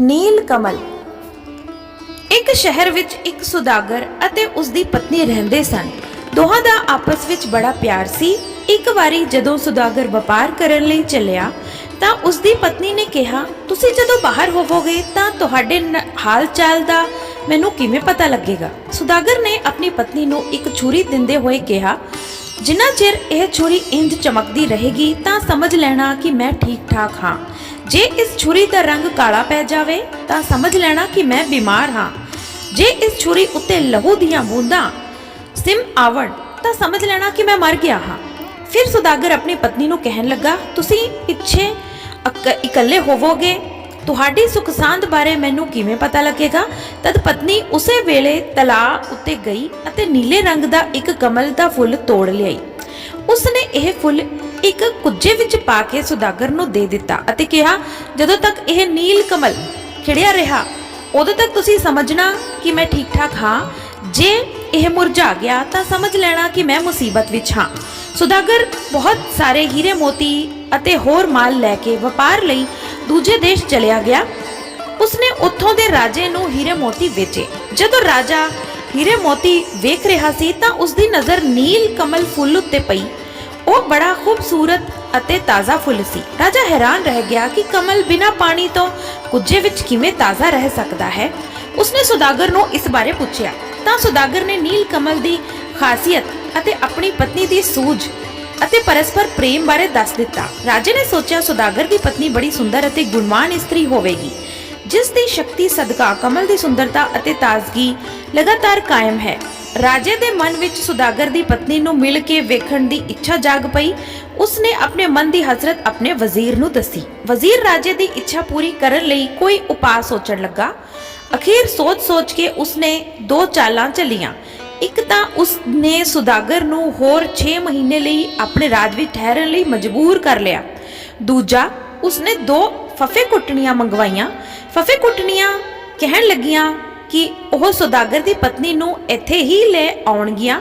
ਨੀਲ ਕਮਲ। ਇੱਕ ਸ਼ਹਿਰ ਵਿੱਚ ਇੱਕ ਸੁਦਾਗਰ ਅਤੇ ਉਸ ਦੀ ਪਤਨੀ ਰਹਿੰਦੇ ਸਨ। ਦੋਹਾਂ ਦਾ ਆਪਸ ਵਿੱਚ ਬੜਾ ਪਿਆਰ ਸੀ। ਇੱਕ ਵਾਰੀ ਜਦੋਂ ਸੁਦਾਗਰ ਵਪਾਰ ਕਰਨ ਲਈ ਚੱਲਿਆ, ਤਾਂ ਉਸ ਦੀ ਪਤਨੀ ਨੇ ਕਿਹਾ, ਤੁਸੀਂ ਜਦੋਂ ਬਾਹਰ ਹੋਵੋਗੇ, ਤਾਂ ਤੁਹਾਡੇ ਨ- ਹਾਲ ਚਾਲ ਦਾ ਮੈਨੂੰ ਕਿਵੇਂ ਪਤਾ ਲੱਗੇਗਾ? ਸੁਦਾਗਰ ਨੇ ਆਪਣੀ ਪਤਨੀ ਨੂੰ ਇੱਕ ਛੁਰੀ ਦਿੰਦੇ ਹੋਏ ਕਿਹਾ, ਜਿੰਨਾ ਚਿਰ ਇਹ ਛੁਰੀ ਇੰਜ ਚਮਕਦੀ ਰਹੇਗੀ, ਤਾਂ ਸਮਝ ਲੈਣਾ ਕਿ ਮੈਂ ਠੀਕ ਠਾਕ ਹਾਂ। ਜੇ ਇਸ ਛੁਰੀ ਦਾ ਰੰਗ ਕਾਲਾ ਪੈ ਜਾਵੇ, ਤਾਂ ਸਮਝ ਲੈਣਾ ਕਿ ਮੈਂ ਬਿਮਾਰ ਹਾਂ। ਜੇ ਇਸ ਛੁਰੀ ਉੱਤੇ ਲਹੂ ਦੀਆਂ ਬੂੰਦਾਂ ਸਿਮ ਆਵਣ, ਤਾਂ ਸਮਝ ਲੈਣਾ ਕਿ ਮੈਂ ਮਰ ਗਿਆ ਹਾਂ। ਫਿਰ ਸੁਦਾਗਰ ਆਪਣੀ ਪਤਨੀ ਨੂੰ ਕਹਿਣ ਲੱਗਾ, ਤੁਸੀਂ ਪਿੱਛੇ ਅਕ- ਇਕੱਲੇ ਹੋਵੋਗੇ? ਤੁਹਾਡੀ ਸੁਖ ਸਾਂਦ ਬਾਰੇ ਮੈਨੂੰ ਕਿਵੇਂ ਪਤਾ ਲੱਗੇਗਾ? ਤਦ ਪਤਨੀ ਉਸੇ ਵੇਲੇ ਤਲਾਅ ਉੱਤੇ ਗਈ ਅਤੇ ਨੀਲੇ ਰੰਗ ਦਾ ਇੱਕ ਕਮਲ ਦਾ ਫੁੱਲ ਤੋੜ ਲਿਆਈ। ਉਸਨੇ ਇਹ ਫੁੱਲ ਇੱਕ ਕੁੱਜੇ ਵਿੱਚ ਪਾ ਕੇ ਸੁਦਾਗਰ ਨੂੰ ਦੇ ਦਿੱਤਾ ਅਤੇ ਕਿਹਾ, ਜਦੋਂ ਤੱਕ ਇਹ ਨੀਲ ਕਮਲ ਖਿੜਿਆ ਰਿਹਾ, ਉਦੋਂ ਤੱਕ ਤੁਸੀਂ ਸਮਝਣਾ ਕਿ ਮੈਂ ਠੀਕ ਠਾਕ ਹਾਂ। ਜੇ ਇਹ ਮੁਰਝਾ ਗਿਆ ਤਾਂ ਸਮਝ ਲੈਣਾ ਕਿ ਮੈਂ ਮੁਸੀਬਤ ਵਿੱਚ ਹਾਂ। ਸੁਦਾਗਰ ਬਹੁਤ ਸਾਰੇ ਹੀਰੇ ਮੋਤੀ ਅਤੇ ਹੋਰ ਮਾਲ ਲੈ ਕੇ ਵਪਾਰ ਲਈ ਦੂਜੇ ਦੇਸ਼ ਚਲਿਆ ਗਿਆ। ਉਸਨੇ ਉੱਥੋਂ ਦੇ ਰਾਜੇ ਨੂੰ ਹੀਰੇ ਮੋਤੀ ਵੇਚੇ। ਜਦੋਂ ਰਾਜਾ ਹੀਰੇ ਮੋਤੀ ਵੇਖ ਰਿਹਾ ਸੀ ਤਾਂ ਉਸ ਦੀ ਨਜ਼ਰ ਨੀਲ ਕਮਲ ਫੁੱਲ ਉੱਤੇ ਪਈ। ਉਹ ਬੜਾ ਖੂਬਸੂਰਤ ਅਤੇ ਤਾਜ਼ਾ ਫੁੱਲ ਸੀ। ਰਾਜਾ ਹੈਰਾਨ ਰਹਿ ਗਿਆ ਕਿ ਕਮਲ ਬਿਨਾਂ ਪਾਣੀ ਤੋਂ ਕੁੱਜੇ ਵਿੱਚ ਕਿਵੇਂ ਤਾਜ਼ਾ ਰਹਿ ਸਕਦਾ ਹੈ। ਉਸਨੇ ਸੁਦਾਗਰ ਨੂੰ ਇਸ ਬਾਰੇ ਪੁੱਛਿਆ। ਤਾਂ ਸੁਦਾਗਰ ਨੇ ਨੀਲ ਕਮਲ ਦੀ ਖਾਸੀਅਤ ਅਤੇ ਆਪਣੀ ਪਤਨੀ ਦੀ ਸੂਝ ਅਤੇ ਪਰਸਪਰ ਪ੍ਰੇਮ ਬਾਰੇ ਦੱਸ ਦਿੱਤਾ। ਰਾਜੇ ਨੇ ਸੋਚਿਆ, ਸੁਦਾਗਰ ਦੀ ਪਤਨੀ ਬੜੀ ਸੁੰਦਰ ਅਤੇ ਗੁਣਵਾਨ ਇਸਤਰੀ ਹੋਵੇਗੀ ਜਿਸ ਦੀ ਸ਼ਕਤੀ ਸਦਕਾ ਕਮਲ ਦੀ ਸੁੰਦਰਤਾ ਅਤੇ ਤਾਜ਼ਗੀ ਲਗਾਤਾਰ ਕਾਇਮ ਹੈ। ਰਾਜੇ ਦੇ ਮਨ ਵਿੱਚ ਸੁਦਾਗਰ ਦੀ ਪਤਨੀ ਨੂੰ ਮਿਲ ਕੇ ਵੇਖਣ ਦੀ ਇੱਛਾ ਜਾਗ ਪਈ। ਉਸਨੇ ਆਪਣੇ ਮਨ ਦੀ ਹਸਰਤ ਆਪਣੇ ਵਜ਼ੀਰ ਨੂੰ ਦੱਸੀ। ਵਜ਼ੀਰ ਰਾਜੇ ਦੀ ਇੱਛਾ ਪੂਰੀ ਕਰਨ ਲਈ ਕੋਈ ਉਪਾਅ ਸੋਚਣ ਲੱਗਾ। ਅਖੀਰ ਸੋਚ-ਸੋਚ ਕੇ ਉਸਨੇ ਦੋ ਚਾਲਾਂ ਚੱਲੀਆਂ ਇੱਕ ਤਾਂ ਉਸਨੇ ਸੁਦਾਗਰ ਨੂੰ ਹੋਰ 6 ਮਹੀਨੇ ਲਈ ਆਪਣੇ ਰਾਜ ਵਿੱਚ ਠਹਿਰਨ ਲਈ ਮਜਬੂਰ ਕਰ ਲਿਆ। ਦੂਜਾ, ਉਸਨੇ ਦੋ ਫਫੇ ਕੁੱਟਣੀਆਂ ਮੰਗਵਾਈਆਂ। ਫਫੇ ਕੁੱਟਣੀਆਂ ਕਹਿਣ ਲੱਗੀਆਂ ਕਿ ਉਹ ਸੁਦਾਗਰ ਦੀ ਪਤਨੀ ਨੂੰ ਇੱਥੇ ਹੀ ਲੈ ਆਉਣਗੀਆਂ।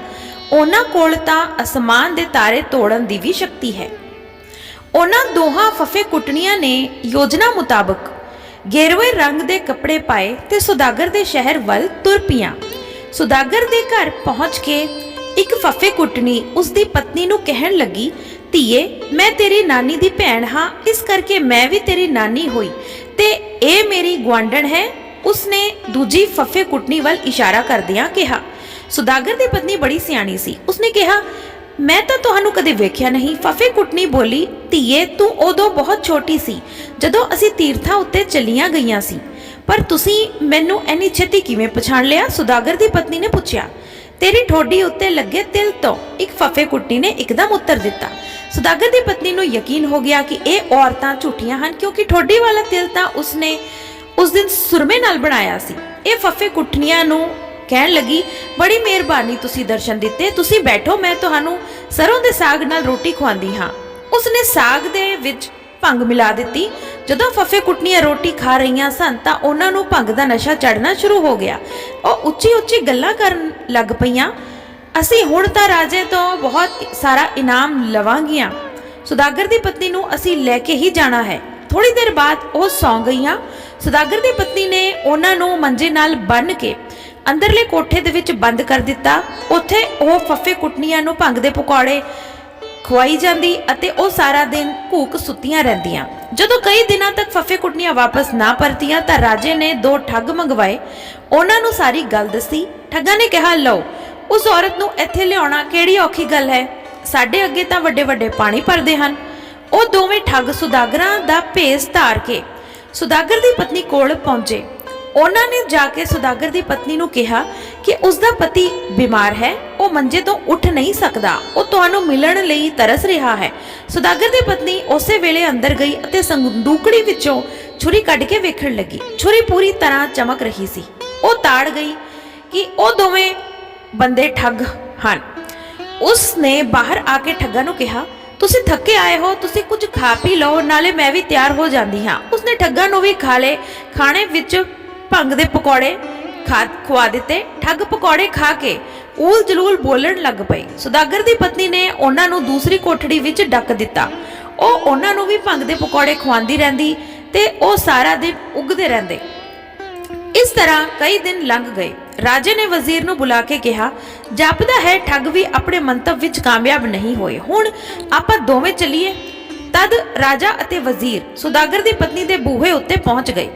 ਉਹਨਾਂ ਕੋਲ ਤਾਂ ਅਸਮਾਨ ਦੇ ਤਾਰੇ ਤੋੜਨ ਦੀ ਵੀ ਸ਼ਕਤੀ ਹੈ। ਉਹਨਾਂ ਦੋਹਾਂ ਫਫੇ ਕੁੱਟਣੀਆਂ ਨੇ ਯੋਜਨਾ ਮੁਤਾਬਕ। ਗੇਰਵੇ ਰੰਗ ਦੇ ਕੱਪੜੇ ਪਾਏ ਤੇ ਸੁਦਾਗਰ ਦੇ ਸ਼ਹਿਰ ਵੱਲ ਤੁਰ ਪੀਆਂ ਸੁਦਾਗਰ ਦੇ ਘਰ ਪਹੁੰਚ ਕੇ ਇੱਕ ਫਫੇ ਕੁੱਟਣੀ ਉਸ ਦੀ ਪਤਨੀ ਨੂੰ ਕਹਿਣ ਲੱਗੀ, ਧੀਏ, ਮੈਂ ਤੇਰੀ ਨਾਨੀ ਦੀ ਭੈਣ ਹਾਂ। ਇਸ ਕਰਕੇ ਮੈਂ ਵੀ ਤੇਰੀ ਨਾਨੀ ਹੋਈ ਤੇ ਇਹ ਮੇਰੀ ਗੁਆਂਢਣ ਹੈ। ਉਸਨੇ ਦੂਜੀ ਫੱਫੇ ਕੁੱਟਣੀ ਵੱਲ ਇਸ਼ਾਰਾ ਕਰਦਿਆਂ ਕਿਹਾ, ਸੁਦਾਗਰ ਦੀ ਪਤਨੀ ਬੜੀ ਸਿਆਣੀ ਸੀ। ਉਸਨੇ ਕਿਹਾ, ਮੈਂ ਤਾਂ ਤੁਹਾਨੂੰ ਕਦੇ ਵੇਖਿਆ ਨਹੀਂ। ਫਫੇ ਕੁੱਟਣੀ ਬੋਲੀ, ਧੀਏ, ਤੂੰ ਉਦੋਂ ਬਹੁਤ ਛੋਟੀ ਸੀ, ਜਦੋਂ ਅਸੀਂ ਤੀਰਥਾਂ ਉੱਤੇ ਚੱਲੀਆਂ ਗਈਆਂ ਸੀ। ਪਰ ਤੁਸੀਂ ਮੈਨੂੰ ਐਨੀ ਛੇਤੀ ਕਿਵੇਂ ਪਛਾਣ ਲਿਆ? ਸੁਦਾਗਰ ਦੀ ਪਤਨੀ ਨੇ ਪੁੱਛਿਆ, ਤੇਰੀ ਠੋਡੀ ਉੱਤੇ ਲੱਗੇ ਤਿਲ ਤੋਂ ਇੱਕ ਫਫੇ ਕੁੱਟੀ ਨੇ ਇੱਕਦਮ ਉੱਤਰ ਦਿੱਤਾ। ਸੁਦਾਗਰ ਦੀ ਪਤਨੀ ਨੂੰ ਯਕੀਨ ਹੋ ਗਿਆ ਕਿ ਇਹ ਔਰਤਾਂ ਝੂਠੀਆਂ ਹਨ, ਕਿਉਂਕਿ ਠੋਡੀ ਵਾਲਾ ਤਿਲ ਤਾਂ ਉਸਨੇ ਉਸ ਦਿਨ ਸੁਰਮੇ ਨਾਲ ਬਣਾਇਆ ਸੀ। ਇਹ ਫੱਫੇ ਕੁੱਟਣੀਆਂ ਨੂੰ ਕਹਿਣ ਲੱਗੀ, ਬੜੀ ਮਿਹਰਬਾਨੀ ਤੁਸੀਂ ਦਰਸ਼ਨ ਦਿੱਤੇ, ਤੁਸੀਂ ਬੈਠੋ, ਮੈਂ ਤੁਹਾਨੂੰ ਸਰੋਂ ਦੇ ਸਾਗ ਨਾਲ ਰੋਟੀ ਖਵਾਉਂਦੀ ਹਾਂ। ਉਸਨੇ ਸਾਗ ਦੇ ਵਿੱਚ ਭੰਗ ਮਿਲਾ ਦਿੱਤੀ। ਜਦੋਂ ਫੱਫੇ ਕੁੱਟਣੀਆਂ ਰੋਟੀ ਖਾ ਰਹੀਆਂ ਸਨ, ਤਾਂ ਉਹਨਾਂ ਨੂੰ ਭੰਗ ਦਾ ਨਸ਼ਾ ਚੜਨਾ ਸ਼ੁਰੂ ਹੋ ਗਿਆ। ਉਹ ਉੱਚੀ ਉੱਚੀ ਗੱਲਾਂ ਕਰਨ ਲੱਗ ਪਈਆਂ। ਅਸੀਂ ਹੁਣ ਤਾਂ ਰਾਜੇ ਤੋਂ ਬਹੁਤ ਸਾਰਾ ਇਨਾਮ ਲਵਾਂਗੀਆਂ। ਸੁਦਾਗਰ ਦੀ ਪਤਨੀ ਨੂੰ ਅਸੀਂ ਲੈ ਕੇ ਹੀ ਜਾਣਾ ਹੈ। ਥੋੜੀ ਦੇਰ ਬਾਅਦ ਉਹ ਸੌਂ ਗਈਆਂ। ਸੁਦਾਗਰ ਦੀ ਪਤਨੀ ਨੇ ਉਹਨਾਂ ਨੂੰ ਮੰਜੇ ਨਾਲ ਬੰਨ੍ਹ ਕੇ ਅੰਦਰਲੇ ਕੋਠੇ ਦੇ ਵਿੱਚ ਬੰਦ ਕਰ ਦਿੱਤਾ। ਉੱਥੇ ਉਹ ਫੱਫੇ ਕੁੱਟਣੀਆਂ ਨੂੰ ਭੰਗ ਦੇ ਪਕੌੜੇ ਖਵਾਈ ਜਾਂਦੀ ਅਤੇ ਉਹ ਸਾਰਾ ਦਿਨ ਭੂਕ ਸੁੱਤੀਆਂ ਰਹਿੰਦੀਆਂ। ਜਦੋਂ ਕਈ ਦਿਨਾਂ ਤੱਕ ਫੱਫੇ ਕੁੱਟਣੀਆਂ ਵਾਪਸ ਨਾ ਪਰਤੀਆਂ ਤਾਂ ਰਾਜੇ ਨੇ ਦੋ ਠੱਗ ਮੰਗਵਾਏ। ਉਹਨਾਂ ਨੂੰ ਸਾਰੀ ਗੱਲ ਦੱਸੀ। ਠੱਗਾਂ ਨੇ ਕਿਹਾ, ਲਓ, ਉਸ ਔਰਤ ਨੂੰ ਇੱਥੇ ਲਿਆਉਣਾ ਕਿਹੜੀ ਔਖੀ ਗੱਲ ਹੈ? ਸਾਡੇ ਅੱਗੇ ਤਾਂ ਵੱਡੇ ਵੱਡੇ ਪਾਣੀ ਭਰਦੇ ਹਨ। ਉਹ ਦੋਵੇਂ ਠੱਗ ਸੁਦਾਗਰਾਂ ਦਾ ਭੇਸ ਧਾਰ ਕੇ ਸੁਦਾਗਰ ਦੀ ਪਤਨੀ ਕੋਲ ਪਹੁੰਚੇ। ਉਹਨਾਂ ਨੇ ਜਾ ਕੇ ਸੁਦਾਗਰ ਦੀ ਪਤਨੀ ਨੂੰ ਕਿਹਾ ਕਿ ਉਸ ਦਾ ਪਤੀ ਬਿਮਾਰ ਹੈ, ਉਹ ਮੰਜੇ ਤੋਂ ਉੱਠ ਨਹੀਂ ਸਕਦਾ। ਉਹ ਤੁਹਾਨੂੰ ਮਿਲਣ ਲਈ ਤਰਸ ਰਿਹਾ ਹੈ। ਸੁਦਾਗਰ ਦੀ ਪਤਨੀ ਉਸੇ ਵੇਲੇ ਅੰਦਰ ਗਈ ਅਤੇ ਸੰਦੂਕੜੀ ਵਿੱਚੋਂ ਛੁਰੀ ਕੱਢ ਕੇ ਵੇਖਣ ਲੱਗੀ। ਛੁਰੀ ਪੂਰੀ ਤਰ੍ਹਾਂ ਚਮਕ ਰਹੀ ਸੀ। ਉਹ ਤਾੜ ਗਈ ਕਿ ਉਹ ਦੋਵੇਂ ਬੰਦੇ ਠੱਗ ਹਨ। ਉਸ ਨੇ ਬਾਹਰ ਆ ਕੇ ਠੱਗਾਂ ਨੂੰ ਕਿਹਾ ਤੁਸੀਂ ਥੱਕੇ ਆਏ ਹੋ, ਤੁਸੀਂ ਕੁਝ ਖਾ ਪੀ ਲਓ, ਨਾਲੇ ਮੈਂ ਵੀ ਤਿਆਰ ਹੋ ਜਾਂਦੀ ਹਾਂ। ਉਸਨੇ ਠੱਗਾਂ ਨੂੰ ਵੀ ਖਾ ਲਏ। ਖਾਣੇ ਵਿੱਚ ਭੰਗ ਦੇ ਪਕੌੜੇ ਖਾ, ਖਵਾ ਦਿੱਤੇ। ਠੱਗ ਪਕੌੜੇ ਖਾ ਕੇ ਊਲ ਜਲੂਲ ਬੋਲਣ ਲੱਗ ਪਈ। ਸੁਦਾਗਰ ਦੀ ਪਤਨੀ ਨੇ ਉਹਨਾਂ ਨੂੰ ਦੂਸਰੀ ਕੋਠੜੀ ਵਿੱਚ ਡੱਕ ਦਿੱਤਾ। ਉਹ ਉਹਨਾਂ ਨੂੰ ਵੀ ਭੰਗ ਦੇ ਪਕੌੜੇ ਖਵਾਉਂਦੀ ਰਹਿੰਦੀ ਤੇ ਉਹ ਸਾਰਾ ਦਿਨ ਉੱਗਦੇ ਰਹਿੰਦੇ। ਇਸ ਤਰ੍ਹਾਂ ਕਈ ਦਿਨ ਲੰਘ ਗਏ। ਰਾਜੇ ਨੇ ਵਜ਼ੀਰ ਨੂੰ ਬੁਲਾ ਕੇ ਕਿਹਾ, ਜਾਪਦਾ ਹੈ ਠੱਗ ਵੀ ਆਪਣੇ ਮੰਤਵ ਵਿੱਚ ਕਾਮਯਾਬ ਨਹੀਂ ਹੋਏ। ਹੁਣ ਆਪਾਂ ਦੋਵੇਂ ਚੱਲੀਏ? ਤਦ ਰਾਜਾ ਅਤੇ ਵਜ਼ੀਰ ਸੁਦਾਗਰ ਦੀ ਪਤਨੀ ਦੇ ਬੂਹੇ ਉੱਤੇ ਪਹੁੰਚ ਗਏ।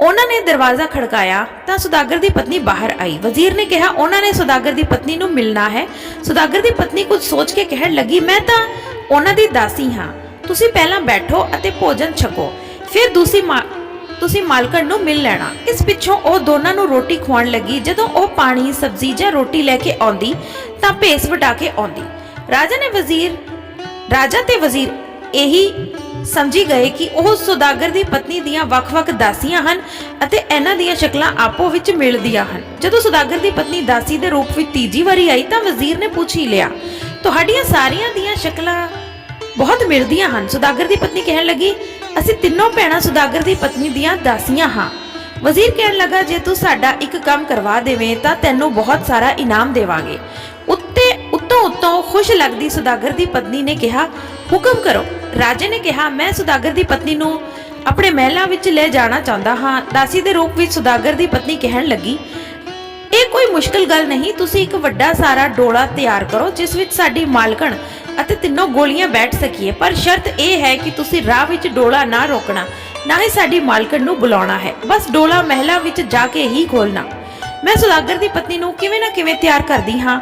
ਉਹਨਾਂ ਨੇ ਦਰਵਾਜ਼ਾ ਖੜਕਾਇਆ ਤਾਂ ਸੁਦਾਗਰ ਦੀ ਪਤਨੀ ਬਾਹਰ ਆਈ। ਵਜ਼ੀਰ ਨੇ ਕਿਹਾ, ਉਹਨਾਂ ਨੇ ਸੁਦਾਗਰ ਦੀ ਪਤਨੀ ਨੂੰ ਮਿਲਣਾ ਹੈ। ਸੁਦਾਗਰ ਦੀ ਪਤਨੀ ਕੁਝ ਸੋਚ ਕੇ ਕਹਿਣ ਲੱਗੀ, ਮੈਂ ਤਾਂ ਉਹਨਾਂ ਦੀ ਦਾਸੀ ਹਾਂ। ਤੁਸੀਂ ਪਹਿਲਾਂ ਬੈਠੋ ਅਤੇ ਭੋਜਨ ਛਕੋ। ਫਿਰ ਦੂਸਰੀ ਮਾ ਤੁਸੀਂ ਮਾਲਕਣ ਨੂੰ ਮਿਲ ਲੈਣਾ। ਇਸ ਪਿੱਛੋਂ ਉਹ ਦੋਨਾਂ ਨੂੰ ਰੋਟੀ ਖਵਾਉਣ ਲੱਗੀ। ਜਦੋਂ ਉਹ ਪਾਣੀ, ਸਬਜ਼ੀ ਜਾਂ ਰੋਟੀ ਲੈ ਕੇ ਆਉਂਦੀ, ਤਾਂ ਭੇਸ ਵਟਾ ਕੇ ਆਉਂਦੀ। ਰਾਜਾ ਨੇ ਵਜ਼ੀਰ, ਰਾਜਾ ਤੇ ਵਜ਼ੀਰ ਇਹੀ ਸਮਝੀ ਗਏ ਕਿ ਉਹ ਸੁਦਾਗਰ ਦੀ ਪਤਨੀ ਦੀਆਂ ਵੱਖ-ਵੱਖ ਦਾਸੀਆਂ ਹਨ ਅਤੇ ਇਹਨਾਂ ਦੀਆਂ ਸ਼ਕਲਾਂ ਆਪੋ ਵਿੱਚ ਮਿਲਦੀਆਂ ਹਨ। ਜਦੋਂ ਸੁਦਾਗਰ ਦੀ ਪਤਨੀ ਦਾਸੀ ਦੇ ਰੂਪ ਵਿੱਚ ਤੀਜੀ ਵਾਰੀ ਆਈ, ਤਾਂ ਵਜ਼ੀਰ ਨੇ ਪੁੱਛ ਹੀ ਲਿਆ, ਤੁਹਾਡੀਆਂ ਸਾਰੀਆਂ ਦੀਆਂ ਸ਼ਕਲਾਂ ਬਹੁਤ ਮਿਲਦੀਆਂ ਹਨ। ਸੁਦਾਗਰ ਦੀ ਪਤਨੀ ਕਹਿਣ ਲੱਗੀ ਅਸੀਂ ਤਿੰਨੋਂ ਭੈਣਾਂ ਸੁਦਾਗਰ ਦੀ ਪਤਨੀ ਦੀਆਂ ਦਾਸੀਆਂ ਹਾਂ। ਵਜ਼ੀਰ ਕਹਿਣ ਲੱਗਾ, ਜੇ ਤੂੰ ਸਾਡਾ ਇੱਕ ਕੰਮ ਕਰਵਾ ਦੇਵੇਂ, ਤਾਂ ਤੈਨੂੰ ਬਹੁਤ ਸਾਰਾ ਇਨਾਮ ਦੇਵਾਂਗੇ। ਉੱਤੇ, ਉੱਤੋਂ ਉੱਤੋਂ ਖੁਸ਼ ਲੱਗਦੀ ਸੁਦਾਗਰ ਦੀ ਪਤਨੀ ਨੇ ਕਿਹਾ, ਹੁਕਮ ਕਰੋ। ਰਾਜੇ ਨੇ ਕਿਹਾ, ਮੈਂ ਸੁਦਾਗਰ ਦੀ ਪਤਨੀ ਨੂੰ ਆਪਣੇ ਮਹਿਲਾਂ ਵਿੱਚ ਲੈ ਜਾਣਾ ਚਾਹੁੰਦਾ ਹਾਂ। ਦਾਸੀ ਦੇ ਰੂਪ ਵਿੱਚ ਸੁਦਾਗਰ ਦੀ ਪਤਨੀ ਕਹਿਣ ਲੱਗੀ, ਇਹ ਕੋਈ ਮੁਸ਼ਕਲ ਗੱਲ ਨਹੀਂ, ਤੁਸੀਂ ਇੱਕ ਵੱਡਾ ਸਾਰਾ ਡੋਲਾ ਤਿਆਰ ਕਰੋ, ਜਿਸ ਵਿੱਚ ਸਾਡੀ ਮਾਲਕਣ ਅਤੇ ਤਿੰਨੋਂ ਗੋਲੀਆਂ ਬੈਠ ਸਕੀਏ। ਪਰ ਸ਼ਰਤ ਇਹ ਹੈ ਕਿ ਤੁਸੀਂ ਰਾਹ ਵਿੱਚ ਡੋਲਾ ਨਾ ਰੋਕਣਾ, ਨਾ ਹੀ ਸਾਡੀ ਮਾਲਕਣ ਨੂੰ ਬੁਲਾਉਣਾ ਹੈ। ਬਸ ਡੋਲਾ ਮਹਿਲਾ ਵਿੱਚ ਜਾ ਕੇ ਹੀ ਖੋਲਣਾ ਮੈਂ ਸੁਦਾਗਰ ਦੀ ਪਤਨੀ ਨੂੰ ਕਿਵੇਂ ਨਾ ਕਿਵੇਂ ਤਿਆਰ ਕਰਦੀ ਹਾਂ।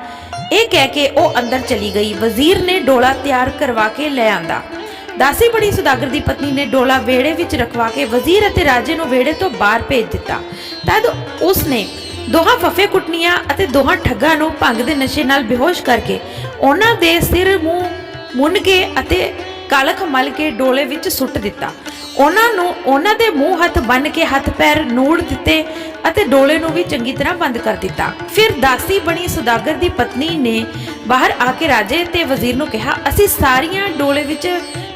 ਇਹ ਕਹਿ ਕੇ ਉਹ ਅੰਦਰ ਚਲੀ ਗਈ। ਵਜ਼ੀਰ ਨੇ ਡੋਲਾ ਤਿਆਰ ਕਰਵਾ ਕੇ ਲੈ ਆਂਦਾ। ਦਾਸੀ ਬੜੀ ਸੁਦਾਗਰ ਦੀ ਪਤਨੀ ਨੇ ਡੋਲਾ ਵਿਹੜੇ ਵਿੱਚ ਰਖਵਾ ਕੇ ਵਜ਼ੀਰ ਅਤੇ ਰਾਜੇ ਨੂੰ ਵਿਹੜੇ ਤੋਂ ਬਾਹਰ ਭੇਜ ਦਿੱਤਾ। ਤਦ ਉਸ ਨੇ ਦੋਹਾਂ ਫਫੇ ਕੁੱਟਨੀਆਂ ਅਤੇ ਦੋਹਾਂ ਠੱਗਾਂ ਨੂੰ ਭੰਗ ਦੇ ਨਸ਼ੇ ਨਾਲ ਬੇਹੋਸ਼ ਕਰਕੇ ਉਹਨਾਂ ਦੇ ਸਿਰ ਮੂੰਹ ਮੁੰਨ ਕੇ ਅਤੇ ਕਾਲਖ ਮਲ ਕੇ ਡੋਲੇ ਵਿੱਚ ਸੁੱਟ ਦਿੱਤਾ। ਉਹਨਾਂ ਨੂੰ ਉਹਨਾਂ ਦੇ ਮੂੰਹ ਹੱਥ ਬੰਨ ਕੇ ਹੱਥ ਪੈਰ ਨੂੜ ਦਿੱਤੇ ਅਤੇ ਡੋਲੇ ਨੂੰ ਵੀ ਚੰਗੀ ਤਰ੍ਹਾਂ ਬੰਦ ਕਰ ਦਿੱਤਾ। ਫਿਰ ਦਾਸੀ ਬਣੀ ਸੁਦਾਗਰ ਦੀ ਪਤਨੀ ਨੇ ਬਾਹਰ ਆ ਕੇ ਰਾਜੇ ਤੇ ਵਜ਼ੀਰ ਨੂੰ ਕਿਹਾ, ਅਸੀਂ ਸਾਰੀਆਂ ਡੋਲੇ ਵਿੱਚ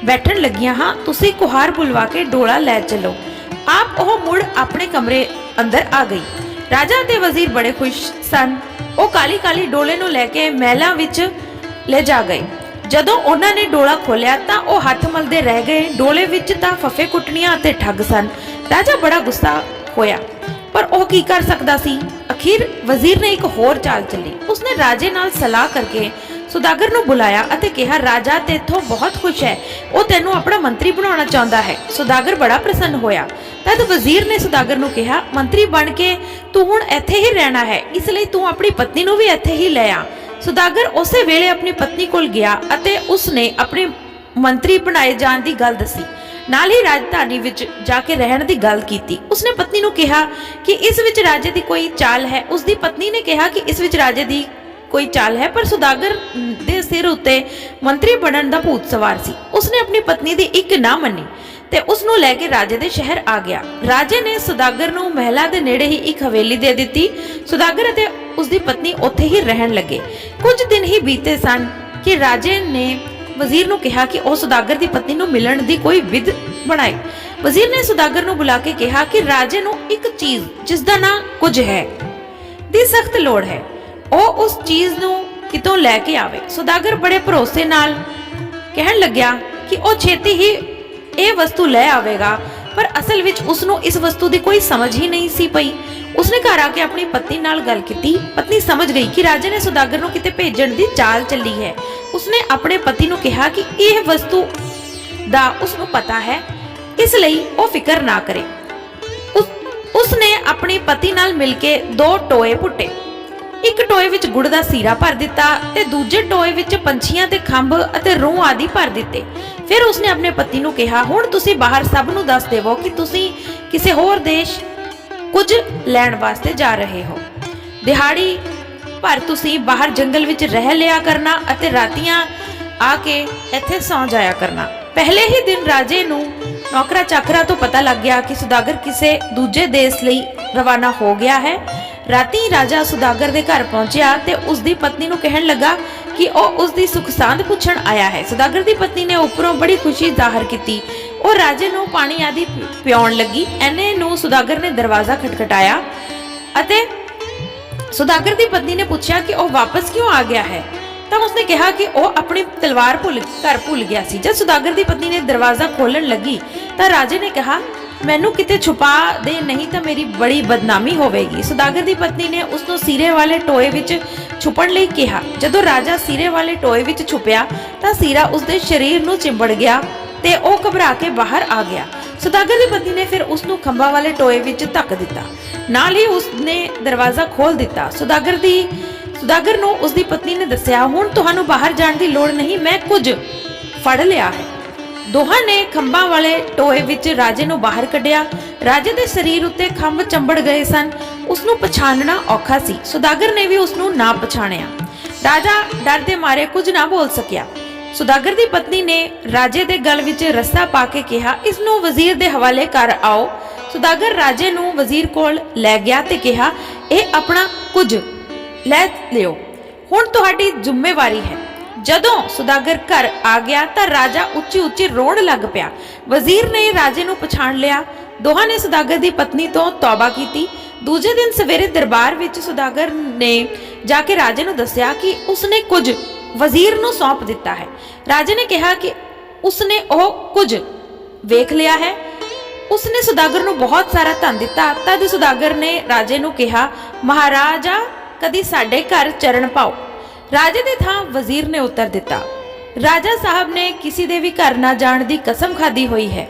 ਬੈਠਣ ਲੱਗੀਆਂ ਹਾਂ, ਤੁਸੀਂ ਕੁਹਾਰ ਬੁਲਵਾ ਕੇ ਡੋਲਾ ਲੈ ਚੱਲੋ। ਆਪ ਉਹ ਮੁੜ ਆਪਣੇ ਕਮਰੇ ਅੰਦਰ ਆ ਗਈ। ਰਾਜਾ ਅਤੇ ਵਜ਼ੀਰ ਬੜੇ ਖੁਸ਼ ਸਨ। ਉਹ ਕਾਲੀ ਕਾਲੀ ਡੋਲੇ ਨੂੰ ਲੈ ਕੇ ਮਹਿਲਾਂ ਵਿੱਚ ਲੈ ਜਾ ਗਏ। ਜਦੋਂ ਉਹਨਾਂ ਨੇ ਡੋਲਾ ਖੋਲਿਆ ਤਾਂ ਉਹ ਹੱਥ ਮਲਦੇ ਰਹਿ ਗਏ। ਡੋਲੇ ਵਿੱਚ ਤਾਂ ਫਫੇ ਕੁੱਟਣੀਆਂ ਅਤੇ ਠੱਗ ਸਨ। ਰਾਜਾ ਬੜਾ ਗੁੱਸਾ ਹੋਇਆ। ਪਰ ਉਹ ਕੀ ਕਰ ਸਕਦਾ ਸੀ? ਅਖੀਰ ਵਜ਼ੀਰ ਨੇ ਇੱਕ ਹੋਰ ਚਾਲ ਚੱਲੀ। ਉਸਨੇ ਰਾਜੇ ਨਾਲ ਸਲਾਹ ਕਰਕੇ ਸੁਦਾਗਰ ਨੂੰ ਬੁਲਾਇਆ ਅਤੇ ਕਿਹਾ, ਰਾਜਾ, ਤੇਥੋਂ ਬਹੁਤ ਖੁਸ਼ ਹੈ। ਉਹ ਤੈਨੂੰ ਆਪਣਾ ਮੰਤਰੀ ਬਣਾਉਣਾ ਚਾਹੁੰਦਾ ਹੈ। ਸੁਦਾਗਰ ਬੜਾ ਪ੍ਰਸੰਨ ਹੋਇਆ। ਤਦ ਵਜ਼ੀਰ ਨੇ ਸੁਦਾਗਰ ਨੂੰ ਕਿਹਾ, ਮੰਤਰੀ ਬਣ ਕੇ ਤੂੰ ਹੁਣ ਇੱਥੇ ਹੀ ਰਹਿਣਾ ਹੈ, ਇਸ ਲਈ ਤੂੰ ਆਪਣੀ ਪਤਨੀ ਨੂੰ ਵੀ ਇੱਥੇ ਹੀ ਲੈ ਆ। ਸੁਦਾਗਰ ਉਸੇ ਵੇਲੇ ਆਪਣੀ ਪਤਨੀ ਕੋਲ ਗਿਆ ਅਤੇ ਉਸਨੇ ਆਪਣੇ ਮੰਤਰੀ ਬਣਾਏ ਜਾਣ ਦੀ ਗੱਲ ਦੱਸੀ। ਨਾਲ ਹੀ ਰਾਜਧਾਨੀ ਵਿੱਚ ਜਾ ਕੇ ਰਹਿਣ ਦੀ ਗੱਲ ਕੀਤੀ। ਉਸਨੇ ਪਤਨੀ ਨੂੰ ਕਿਹਾ ਕਿ ਇਸ ਵਿੱਚ ਰਾਜੇ ਦੀ ਕੋਈ ਚਾਲ ਹੈ। ਉਸਦੀ ਪਤਨੀ ਨੇ ਕਿਹਾ ਕਿ ਇਸ ਵਿੱਚ ਰਾਜੇ ਦੀ ਕੋਈ ਚਾਲ ਹੈ, ਪਰ ਸੁਦਾਗਰ ਦੇ ਸਿਰ ਉੱਤੇ ਮੰਤਰੀ ਬਣਨ ਦਾ ਭੂਤ ਸਵਾਰ ਸੀ। ਉਸਨੇ ਆਪਣੀ ਪਤਨੀ ਦੀ ਇੱਕ ਨਾ ਮੰਨੀ। ਤੇ ਉਸ ਨੂੰ ਲੈ ਕੇ ਰਾਜੇ ਦੇ ਸ਼ਹਿਰ ਆ ਗਿਆ। ਰਾਜੇ ਨੇ ਸੁਦਾਗਰ ਨੂੰ ਮਹਿਲਾ ਦੇ ਨੇੜੇ ਹੀ ਇੱਕ ਹਵੇਲੀ ਦੇ ਦਿੱਤੀ। ਸੁਦਾਗਰ ਅਤੇ ਉਸਦੀ ਪਤਨੀ ਉੱਥੇ ਹੀ ਰਹਿਣ ਲੱਗੇ। ਕੁਝ ਦਿਨ ਹੀ ਬੀਤੇ ਸਨ ਕਿ ਰਾਜੇ ਨੇ ਵਜ਼ੀਰ ਨੂੰ ਕਿਹਾ ਕਿ ਉਹ ਸੁਦਾਗਰ ਦੀ ਪਤਨੀ ਨੂੰ ਮਿਲਣ ਦੀ ਕੋਈ ਵਿਧ ਬਣਾਏ। ਵਜ਼ੀਰ ਨੇ ਸੁਦਾਗਰ ਨੂੰ ਬੁਲਾ ਕੇ ਕਿਹਾ ਕਿ ਰਾਜੇ ਨੂੰ ਇੱਕ ਚੀਜ਼ ਜਿਸ ਦਾ ਨਾਂ ਕੁਝ ਹੈ, ਦੀ ਸਖਤ ਲੋੜ ਹੈ। ਉਹ ਉਸ ਚੀਜ਼ ਨੂੰ ਕਿਤੋਂ ਲੈ ਕੇ ਆਵੇ। ਸੁਦਾਗਰ ਬੜੇ ਭਰੋਸੇ ਨਾਲ ਕਹਿਣ ਲੱਗਿਆ ਕਿ ਉਹ ਛੇਤੀ ਹੀ ਇਹ ਵਸਤੂ ਲੈ ਆਵੇਗਾ। ਪਰ ਅਸਲ ਵਿੱਚ ਉਸ ਨੂੰ ਇਸ ਵਸਤੂ ਦੀ ਕੋਈ ਸਮਝ ਹੀ ਨਹੀਂ ਸੀ ਪਈ। ਉਸਨੇ ਘਰ ਆ ਕੇ ਆਪਣੀ ਪਤਨੀ ਨਾਲ ਗੱਲ ਕੀਤੀ। ਪਤਨੀ ਸਮਝ ਗਈ ਕਿ ਰਾਜੇ ਨੇ ਸੁਦਾਗਰ ਨੂੰ ਕਿਤੇ ਭੇਜਣ ਦੀ ਚਾਲ ਚੱਲੀ ਹੈ। ਉਸਨੇ ਆਪਣੇ ਪਤੀ ਨੂੰ ਕਿਹਾ ਕਿ ਇਹ ਵਸਤੂ ਦਾ ਉਸ ਨੂੰ ਪਤਾ ਹੈ। ਇਸ ਲਈ ਉਹ ਫਿਕਰ ਨਾ ਕਰੇ। ਉਸਨੇ ਆਪਣੇ ਪਤੀ ਨਾਲ ਮਿਲ ਕੇ ਦੋ ਟੋਏ ਪੁੱਟੇ। ਇੱਕ ਟੋਏ ਵਿੱਚ ਗੁੜ ਦਾ ਸੀਰਾ ਭਰ ਦਿੱਤਾ ਤੇ ਦੂਜੇ ਟੋਏ ਵਿੱਚ ਪੰਛੀਆਂ ਤੇ ਖੰਭ ਅਤੇ ਰੂਹ ਆਦਿ ਭਰ ਦਿੱਤੇ। ਫਿਰ ਉਸਨੇ ਆਪਣੇ ਪਤੀ ਨੂੰ ਕਿਹਾ, ਹੁਣ ਤੁਸੀਂ ਬਾਹਰ ਸਭ ਨੂੰ ਦੱਸ ਦੇਵੋ ਕਿ ਤੁਸੀਂ ਕਿਸੇ ਹੋਰ ਦੇਸ਼ ਕੁਝ ਲੈਣ ਵਾਸਤੇ ਜਾ ਰਹੇ ਹੋ। ਦਿਹਾੜੀ ਪਰ ਤੁਸੀਂ ਬਾਹਰ ਜੰਗਲ ਵਿੱਚ ਰਹਿ ਲਿਆ ਕਰਨਾ ਅਤੇ ਰਾਤੀਆਂ ਆ ਕੇ ਇੱਥੇ ਸੌਂ ਜਾਇਆ ਕਰਨਾ। ਪਹਿਲੇ ਹੀ ਦਿਨ ਰਾਜੇ ਨੂੰ ਨੌਕਰਾ ਚਾਕਰਾ ਤੋਂ ਪਤਾ ਲੱਗ ਗਿਆ ਕਿ ਸੁਦਾਗਰ ਕਿਸੇ ਦੂਜੇ ਦੇਸ਼ ਲਈ ਰਵਾਨਾ ਹੋ ਗਿਆ ਹੈ। ਰਾਤੀ ਰਾਜਾ ਸੁਦਾਗਰ ਦੇ ਘਰ ਪਹੁੰਚਿਆ ਤੇ ਉਸ ਦੀ ਪਤਨੀ ਨੂੰ ਕਹਿਣ ਲੱਗਾ ਕਿ ਉਹ ਉਸ ਦੀ ਸੁਖ ਸਾਂਦ ਪੁੱਛਣ ਆਇਆ ਹੈ। ਸੁਦਾਗਰ ਦੀ ਪਤਨੀ ਨੇ ਉੱਪਰੋਂ ਬੜੀ ਖੁਸ਼ੀ ਜ਼ਾਹਰ ਕੀਤੀ। ਉਹ ਰਾਜੇ ਨੂੰ ਪਾਣੀ ਆਦਿ ਪਿ- ਲੱਗੀ। ਐਨੇ ਨੂੰ ਸੁਦਾਗਰ ਨੇ ਦਰਵਾਜ਼ਾ ਖਟਖਟਾਇਆ ਅਤੇ ਸੁਦਾਗਰ ਦੀ ਪਤਨੀ ਨੇ ਪੁੱਛਿਆ ਕਿ ਉਹ ਵਾਪਸ ਕਿਉਂ ਆ ਗਿਆ ਹੈ? ਤਾਂ ਉਸਨੇ ਕਿਹਾ ਕਿ ਉਹ ਆਪਣੀ ਤਲਵਾਰ ਭੁੱਲ, ਘਰ ਭੁੱਲ ਗਿਆ ਸੀ। ਜਦ ਸੁਦਾਗਰ ਦੀ ਪਤਨੀ ਨੇ ਦਰਵਾਜ਼ਾ ਖੋਲਣ ਲੱਗੀ ਤਾਂ ਰਾਜੇ ਨੇ ਕਿਹਾ ਮੈਨੂੰ ਕਿਤੇ ਛੁਪਾ ਦੇ ਨਹੀਂ ਤਾਂ ਮੇਰੀ ਬੜੀ ਬਦਨਾਮੀ ਹੋਵੇਗੀ। ਸੁਦਾਗਰ ਦੀ ਪਤਨੀ ਨੇ ਉਸ ਨੂੰ ਸੀਰੇ ਵਾਲੇ ਟੋਏ ਵਿੱਚ ਛੁਪਣ ਲਈ ਕਿਹਾ। ਜਦੋਂ ਰਾਜਾ ਸੀਰੇ ਵਾਲੇ ਟੋਏ ਵਿੱਚ ਛੁਪਿਆ, ਤਾਂ ਸੀਰਾ ਉਸ ਦੇ ਸਰੀਰ ਨੂੰ ਚਿੰਬੜ ਗਿਆ ਤੇ ਉਹ ਘਬਰਾ ਕੇ ਬਾਹਰ ਆ ਗਿਆ। ਸੁਦਾਗਰ ਦੀ ਪਤਨੀ ਨੇ ਫਿਰ ਉਸ ਨੂੰ ਖੰਭਾਂ ਵਾਲੇ ਟੋਏ ਵਿੱਚ ਧੱਕ ਦਿੱਤਾ। ਨਾਲ ਹੀ ਉਸ ਨੇ ਦਰਵਾਜ਼ਾ ਖੋਲ ਦਿੱਤਾ। ਸੁਦਾਗਰ ਦੀ, ਸੁਦਾਗਰ ਨੂੰ ਉਸ ਦੀ ਪਤਨੀ ਨੇ ਦੱਸਿਆ, ਹੁਣ ਤੁਹਾਨੂੰ ਬਾਹਰ ਜਾਣ ਦੀ ਲੋੜ ਨਹੀਂ, ਮੈਂ ਕੁਝ ਫੜ ਲਿਆ ਹੈ। ਦੋਹਾਂ ਨੇ ਖੰਭਾਂ ਵਾਲੇ ਟੋਏ ਵਿੱਚ ਰਾਜੇ ਨੂੰ ਬਾਹਰ ਕੱਢਿਆ। ਰਾਜੇ ਦੇ ਸਰੀਰ ਉੱਤੇ ਖੰਭ ਚੰਬੜ ਗਏ ਸਨ। ਉਸ ਨੂੰ ਪਛਾਣਨਾ ਔਖਾ ਸੀ। ਸੁਦਾਗਰ ਨੇ ਵੀ ਉਸ ਨੂੰ ਨਾ ਪਛਾਣਿਆ। ਰਾਜਾ ਡਰ ਦੇ ਮਾਰੇ ਕੁਝ ਨਾ ਬੋਲ ਸਕਿਆ। ਸੁਦਾਗਰ ਦੀ ਪਤਨੀ ਨੇ ਰਾਜੇ ਦੇ ਗਲ ਵਿੱਚ ਰੱਸਾ ਪਾ ਕੇ ਕਿਹਾ ਇਸ ਨੂੰ ਵਜ਼ੀਰ ਦੇ ਹਵਾਲੇ ਕਰ ਆਓ। ਸੁਦਾਗਰ ਰਾਜੇ ਨੂੰ ਵਜ਼ੀਰ ਕੋਲ ਲੈ ਗਿਆ ਤੇ ਕਿਹਾ, ਇਹ ਆਪਣਾ ਕੁਝ ਲੈ ਲਿਓ। ਹੁਣ ਤੁਹਾਡੀ ਜ਼ਿੰਮੇਵਾਰੀ ਹੈ। ਜਦੋਂ ਸੁਦਾਗਰ ਘਰ ਆ ਗਿਆ ਤਾਂ ਰਾਜਾ ਉੱਚੀ ਉੱਚੀ ਰੋਣ ਲੱਗ ਪਿਆ। ਵਜ਼ੀਰ ਨੇ ਰਾਜੇ ਨੂੰ ਪਛਾਣ ਲਿਆ। ਦੋਹਾਂ ਨੇ ਸੁਦਾਗਰ ਦੀ ਪਤਨੀ ਤੋਂ ਤੌਬਾ ਕੀਤੀ। ਦੂਜੇ ਦਿਨ ਸਵੇਰੇ ਦਰਬਾਰ ਵਿੱਚ ਸੁਦਾਗਰ ਨੇ ਜਾ ਕੇ ਰਾਜੇ ਨੂੰ ਦੱਸਿਆ ਕਿ ਉਸਨੇ ਕੁਝ ਵਜ਼ੀਰ ਨੂੰ ਸੌਂਪ ਦਿੱਤਾ ਹੈ। ਰਾਜੇ ਨੇ ਕਿਹਾ ਕਿ ਉਸਨੇ ਉਹ ਕੁਝ ਵੇਖ ਲਿਆ ਹੈ। ਉਸਨੇ ਸੁਦਾਗਰ ਨੂੰ ਬਹੁਤ ਸਾਰਾ ਧਨ ਦਿੱਤਾ। ਤਦ ਸੁਦਾਗਰ ਨੇ ਰਾਜੇ ਨੂੰ ਕਿਹਾ, ਮਹਾਰਾਜਾ, ਕਦੀ ਸਾਡੇ ਘਰ ਚਰਨ ਪਾਓ। ਰਾਜੇ ਦੇ ਥਾਂ ਵਜ਼ੀਰ ਨੇ ਉੱਤਰ ਦਿੱਤਾ। ਰਾਜਾ ਸਾਹਿਬ ਨੇ ਕਿਸੇ ਦੇ ਵੀ ਘਰ ਨਾ ਜਾਣ ਦੀ ਕਸਮ ਖਾਧੀ ਹੋਈ ਹੈ।